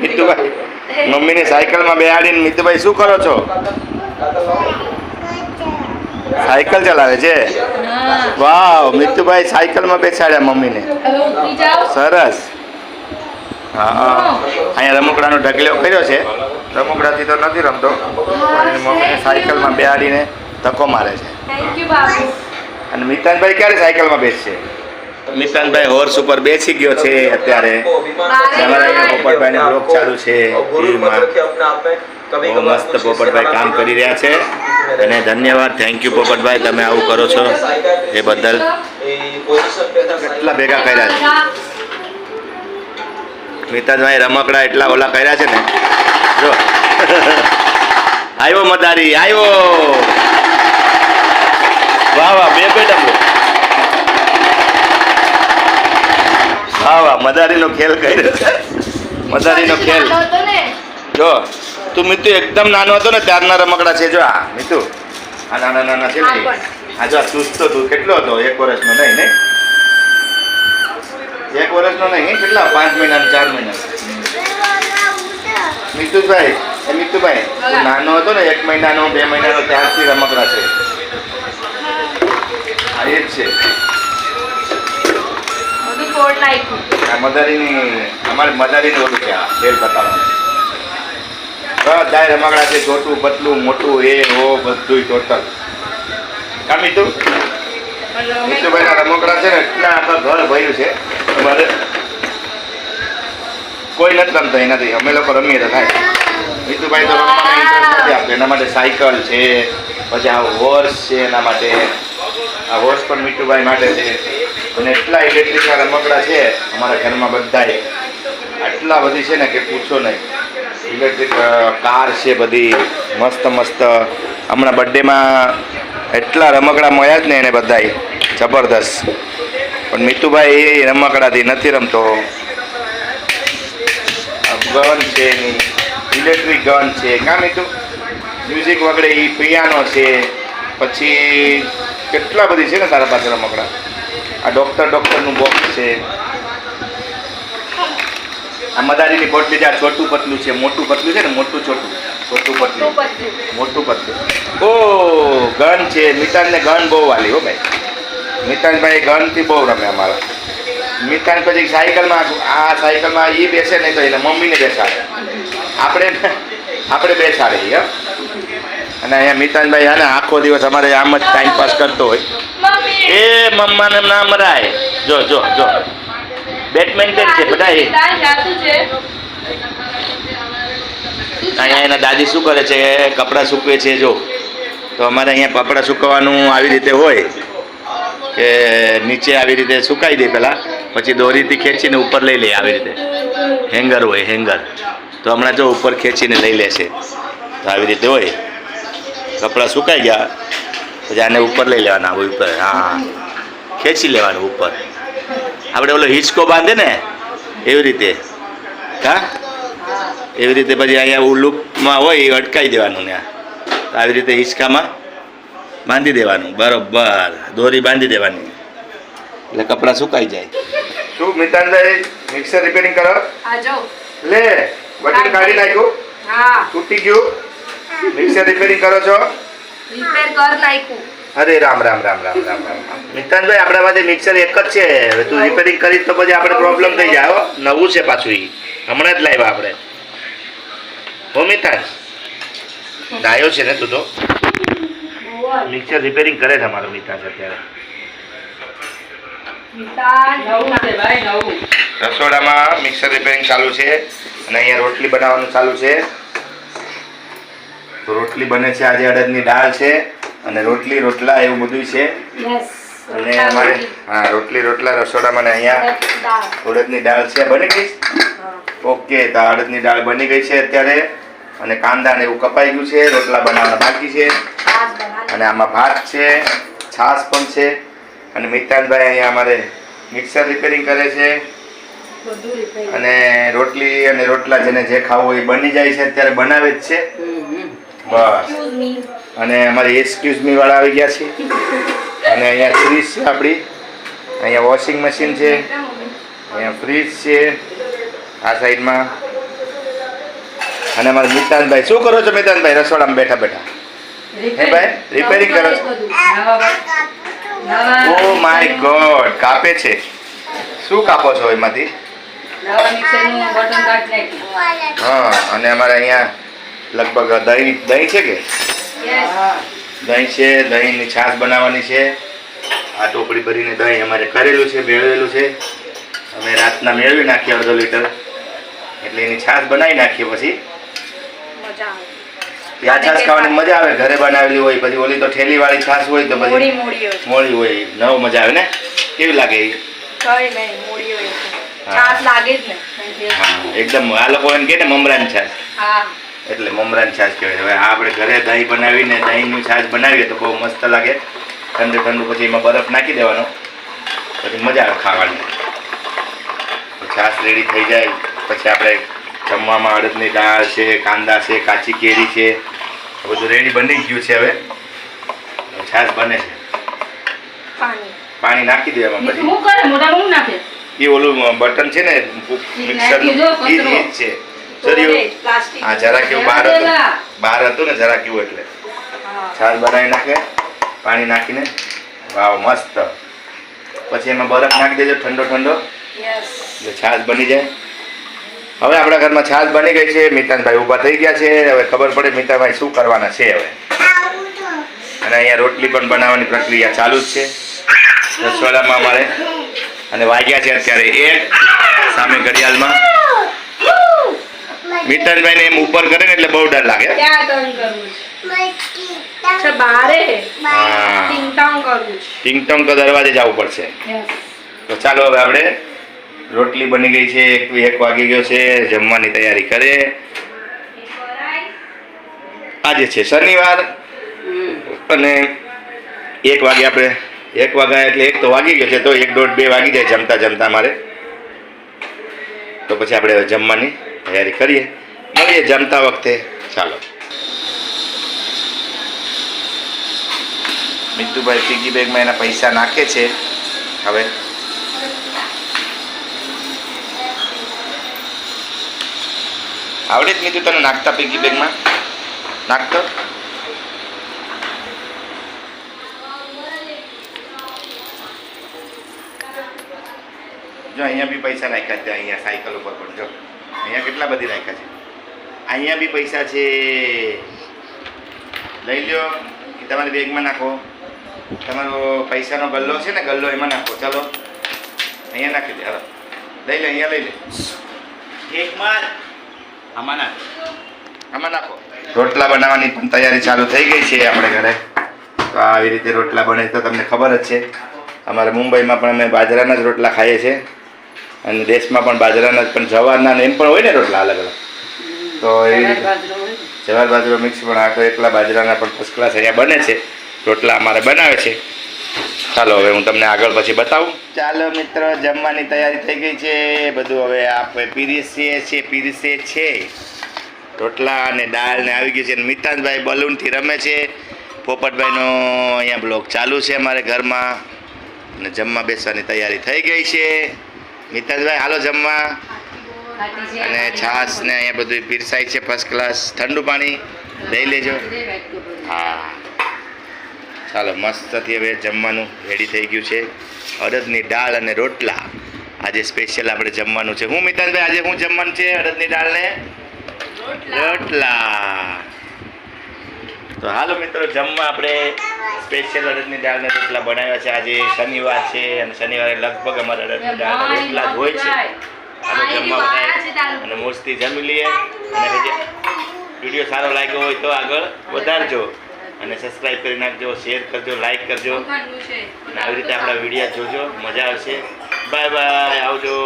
મિતુભાઈ મમ્મીને સાયકલમાં બેહાડીને મિતુભાઈ શું કરો છો? સાયકલ ચલાવે છે? વાવ મિતુભાઈ સાયકલમાં બેસાડ્યા મમ્મીને. સરસ. હા હા. અહીંયા રમકડાનો ઢગલો કર્યો છે. રમકડાથી તો નથી રમતો. પણ મમ્મીને સાયકલમાં બેહાડીને ધક્કો મારે છે. અને મિતાનભાઈ ક્યારે સાયકલમાં બેસશે? મિતાનભાઈ હોર્સ ઉપર બેસી ગયો છે અત્યારે. અમારા અહીંયા પોપટભાઈને બ્લોગ ચાલુ છે બહુ મસ્ત પોપટભાઈ કામ કરી રહ્યા છે અને ધન્યવાદ. Thank you Popatbhai. તમે આવું કરો છો. એ બદલ કેટલા ભેગા કર્યા છે? મિતાનભાઈ રમકડા એટલા ઓલા કર્યા છે ને? જો. આવ્યો મદારી આવ્યો વાહ વાહ બે બે વાહ મદારીનો ખેલ કર્યો. મદારીનો ખેલ. જો તું મિતુ એકદમ નાનો હતો ને ત્યારના રમકડા છે જો આ મિતુ. આ નાના નાના છે ને આ જો ચૂસતો તું કેટલો હતો? એક વર્ષનો નહીં નહીં? એક વર્ષનો નહીં કેટલા? પાંચ મહિના ચાર મહિના. મિતુભાઈ એ મિતુભાઈ તું નાનો હતો ને એક મહિનાનો બે મહિનાનો ત્યારથી રમકડા છે. આ એ જ છે. બધું તોડ નાખ્યું. મદારીની અમારી મદારીની ઓલું છે આ ખેલ બતાવવાનું. બધાય રમકડા છે છોટું પતલું મોટું એ ઓ બધું ટોટલ કા મીતુ? મીતુભાઈના રમકડા છે ને એટલા આખા ઘર ભર્યું છે. અમારે કોઈ નથી રમતા એનાથી. અમે લોકો રમીએ તો થાય. મીતુભાઈ તો રમવામાં નથી આપતો. એના માટે સાયકલ છે પછી આ હોર્સ છે એના માટે. આ હોર્સ પણ મીઠુભાઈ માટે છે. અને એટલા ઇલેક્ટ્રિકના રમકડા છે અમારા ઘરમાં બધાએ આટલા બધી છે ને કે પૂછો નહીં. ઇલેક્ટ્રિક કાર છે બધી. મસ્ત મસ્ત. હમણાં બર્થડેમાં એટલા રમકડા મળ્યા જ ને એને બધાએ જબરદસ્ત. પણ મીતુભાઈ એ રમકડાથી નથી રમતો. ગન છે એની. ઇલેક્ટ્રિક ગન છે. કાં મીતુ? મ્યુઝિક વગડે એ પિયાનો છે. પછી કેટલા બધી છે ને તારા પાસે રમકડા? આ ડૉક્ટર ડૉક્ટરનું બોક્સ છે. આ મદારીની પોટલી જે આ છોટું પતલું છે મોટું પતલું છે ને મોટું છોટું. છોટું પતલું. મોટું પતલું. ઓ ગન છે. મિતાનને ગન બહુ વાલી હો ભાઈ. મિતાનભાઈ ગનથી બહુ રમે અમારા. મિતાન પછી સાયકલમાં આ સાયકલમાં એ બેસે નહીં તો એને મમ્મીને બેસાડે. આપણે આપણે બેસાડે ઈ, હો. અને અહીંયા મિતાનભાઈ આને આખો દિવસ અમારે આમ જ ટાઈમ પાસ કરતો હોય. એ મમ્માને ના મરાય. જો જો જો. બેડમિન્ટન છે બધા એ છે. અહીંયા એના દાદી શું કરે છે? કપડાં સૂકવે છે જો. તો અમારે અહીંયા કપડાં સૂકવવાનું આવી રીતે હોય કે નીચે આવી રીતે સુકાઈ દે પહેલાં. પછી દોરીથી ખેંચીને ઉપર લઈ લે આવી રીતે. હેંગર હોય હેંગર. તો હમણાં જો ઉપર ખેંચીને લઈ લેશે. તો આવી રીતે હોય. કપડાં સુકાઈ ગયા. પછી આને ઉપર લઈ લેવાના ઉપર હા ખેંચી લેવાનું ઉપર. આપણે ઓલો હિંચકો બાંધે ને એવી રીતે. હા? એવી રીતે પછી અહીંયા ઉલુકમાં હોય એ અટકાઈ દેવાનું ને આવી રીતે હિંચકામાં બાંધી દેવાનું બરોબર. દોરી બાંધી દેવાની. એટલે કપડાં સુકાઈ જાય. શું મિતાનભાઈ મિક્સર રિપેરિંગ કરો? લે બટન કાઢી નાખ્યું? તૂટી ગયું? મિક્સર રિપેરિંગ કરો છો? રિપેર કર નાખ્યું. અરે રામ રામ રામ રામ રામ રામ. મિતાનભાઈ આપણા પાસે મિક્સર એક જ છે. હવે તું રિપેરિંગ કરીશ તો પછી આપણે પ્રોબ્લેમ થઈ જાય હો. નવું. છે પાછું ઈ. હમણાં જ લાવ્યા આપણે. હો મિતાન. ડાયો છે ને તું તો. મિક્સર રિપેરિંગ કરે છે અમારો મિતાન અત્યારે. નવું છે ભાઈ નવું. રસોડામાં મિક્સર રિપેરિંગ ચાલુ છે. અને અહીંયા રોટલી બનાવવાનું ચાલુ છે. તો રોટલી બને છે આજે અડદની દાળ છે અને રોટલી રોટલા એવું બધું છે. અને અમારે હા રોટલી રોટલા રસોડામાં અહીંયા અડદની દાળ. છે બની ગઈ? ઓકે તો અડદની દાળ બની ગઈ છે અત્યારે. અને કાંદા ને એવું કપાઈ ગયું છે રોટલા બનાવવાના બાકી છે. અને આમાં ભાત છે છાશ પણ છે. અને મિતાનભાઈ અહીંયા અમારે મિક્સર રિપેરિંગ કરે છે. અને રોટલી અને રોટલા જેને જે ખાવું હોય એ બની જાય છે અત્યારે બનાવે જ છે. બસ. અને અમારે એક્સક્યુઝ મી વાળા આવી ગયા છે. અને અહીંયા ફ્રીજ છે આપણી. અહીંયા વોશિંગ મશીન છે. અહીંયા ફ્રીજ છે. આ સાઈડમાં અને અમારા મિતાનભાઈ. શું કરો છો મિતાનભાઈ? રસોડામાં બેઠા બેઠા. હે ભાઈ? રિપેરિંગ કરો છો? ઓ માય ગોડ કાપે છે. શું કાપો છો એમાંથી? હા અને અમારે અહીંયા લગભગ દહીં દહીં છે કે? દહીં છે દહીંની છાશ બનાવવાની છે. આ ટોપડી ભરીને દહીં અમારે કરેલું છે મેળવેલું છે. અમે રાતના મેળવી નાખીએ અડધો લીટર. એટલે એની છાશ બનાવી નાખીએ પછી. આ છાશ ખાવાની મજા આવે ઘરે બનાવેલી હોય પછી ઓલી તો ઠેલી વાળી છાશ હોય તો પછી મોડી હોય. મોળી હોય નવ મજા આવે ને? કેવી લાગે એ? એકદમ આ લોકો એમ કે ને મમરાની છાશ. હા. એટલે મમરાની છાશ કહેવાય. હવે આપણે ઘરે દહીં બનાવીને દહીંની છાશ બનાવીએ તો બહુ મસ્ત લાગે. ઠંડુ ઠંડુ પછી એમાં બરફ નાખી દેવાનો. પછી મજા આવે ખાવાની. છાશ રેડી થઈ જાય. પછી આપણે જમવામાં અડદની દાળ છે કાંદા છે કાચી કેરી છે બધું રેડી બની ગયું છે હવે. છાશ બને છે. પાણી. નાખી દેવામાં પછી. એ ઓલું બટન છે ને મિક્સર એ છે. ચર્યું હા જરા કેવું બહાર હતું. બહાર હતું ને જરા કેવું એટલે. છાલ બનાવી નાખે પાણી નાખીને. વાવ મસ્ત. પછી એમાં બરફ નાખી દેજો ઠંડો ઠંડો. એટલે છાશ બની જાય. હવે આપણા ઘરમાં છાશ બની ગઈ છે. મિતાનભાઈ ઊભા થઈ ગયા છે. હવે ખબર પડે મિતાનભાઈ શું કરવાના છે હવે. અને અહીંયા રોટલી પણ બનાવવાની પ્રક્રિયા ચાલુ જ છે. રસોડામાં અમારે. અને વાગ્યા છે અત્યારે એક. સામે ઘડિયાળમાં. મિતાનભાઈને એમ ઉપર કરે ને એટલે બહુ ડર લાગે. ક્યાં ટર્ન કરવું છે. હા. ટિંગ ટાંગ કરવું છે. ટિંગટોંગ તો દરવાજે જવું પડશે. તો ચાલો હવે આપણે રોટલી બની ગઈ છે એક એક વાગી ગયો છે જમવાની તૈયારી કરે. આજે છે શનિવાર. અને એક વાગે આપણે એક વાગ્યા એટલે એક તો વાગી ગયો છે તો એક દોઢ બે વાગી જાય જમતા જમતા મારે. તો પછી આપણે જમવાની તૈયારી કરીએ. મળીએ જમતા વખતે. ચાલો. મિત્રુભાઈ પીગી બેગમાં એના પૈસા નાખે છે. હવે. આવડે જ મીધું તને નાખતા પીગી બેગમાં નાખતો? જો અહીંયા બી પૈસા નાખ્યા છે, અહીંયા સાયકલ ઉપર પણ જો. અહીંયા કેટલા બધી રાખ્યા છે? અહીંયા બી પૈસા છે. લઈ લ્યો. કે તમારી બેગમાં નાખો. તમારો પૈસાનો ગલ્લો છે ને ગલ્લો એમાં નાખો. ચાલો. અહીંયા નાખી દે. હાલો. લઈ લે અહીંયા લઈ લે. એકમાં આમાં ના આમાં નાખો. રોટલા બનાવવાની પણ તૈયારી ચાલુ થઈ ગઈ છે આપણે ઘરે. તો આવી રીતે રોટલા બને તો તમને ખબર જ છે. અમારે મુંબઈમાં પણ અમે બાજરાના જ રોટલા ખાઈએ છીએ. અને દેશમાં પણ બાજરાના પણ જવારના ને એમ પણ હોય ને રોટલા અલગ અલગ. તો એ જવાર બાજરો મિક્સ પણ આ તો એકલા બાજરાના પણ ફર્સ્ટ ક્લાસ અહીંયા બને છે. રોટલા અમારે બનાવે છે. ચાલો હવે હું તમને આગળ પછી બતાવું. ચાલો મિત્રો જમવાની તૈયારી થઈ ગઈ છે. બધું હવે આપણે પીરસીએ છે પીરીસે છે. રોટલા અને દાળ ને આવી ગઈ છે. અને મિતાંતભાઈ બલૂનથી રમે છે. પોપટભાઈનો અહીંયા બ્લોગ ચાલુ છે અમારે ઘરમાં. અને જમવા બેસવાની તૈયારી થઈ ગઈ છે. મિતાંતભાઈ હાલો જમવા. અને છાશ ને અહીંયા બધું પીરસાય છે ફર્સ્ટ ક્લાસ ઠંડુ પાણી લઈ લેજો. હા. ચાલો મસ્તથી હવે જમવાનું રેડી થઈ ગયું છે. અડદની દાળ અને રોટલા. આજે સ્પેશિયલ આપણે જમવાનું છે. હું મિતાજભાઈ આજે હું જમવાનું છે અડદની દાળ ને રોટલા. તો હાલો મિત્રો જમવા આપણે સ્પેશિયલ અડદની દાળને રોટલા બનાવ્યા છે. આજે શનિવાર છે અને શનિવારે લગભગ અમારે અડદની દાળના રોટલા જ હોય છે. હાલો જમવા બધાય અને મોસ્તી જમી લઈએ. અને વીડિયો સારો લાગ્યો હોય તો આગળ વધારજો. અને સબસ્ક્રાઈબ કરી નાખજો શેર કરજો લાઈક કરજો. અને આવી રીતે આપણા વીડિયો જોજો. મજા આવશે. બાય બાય આવજો.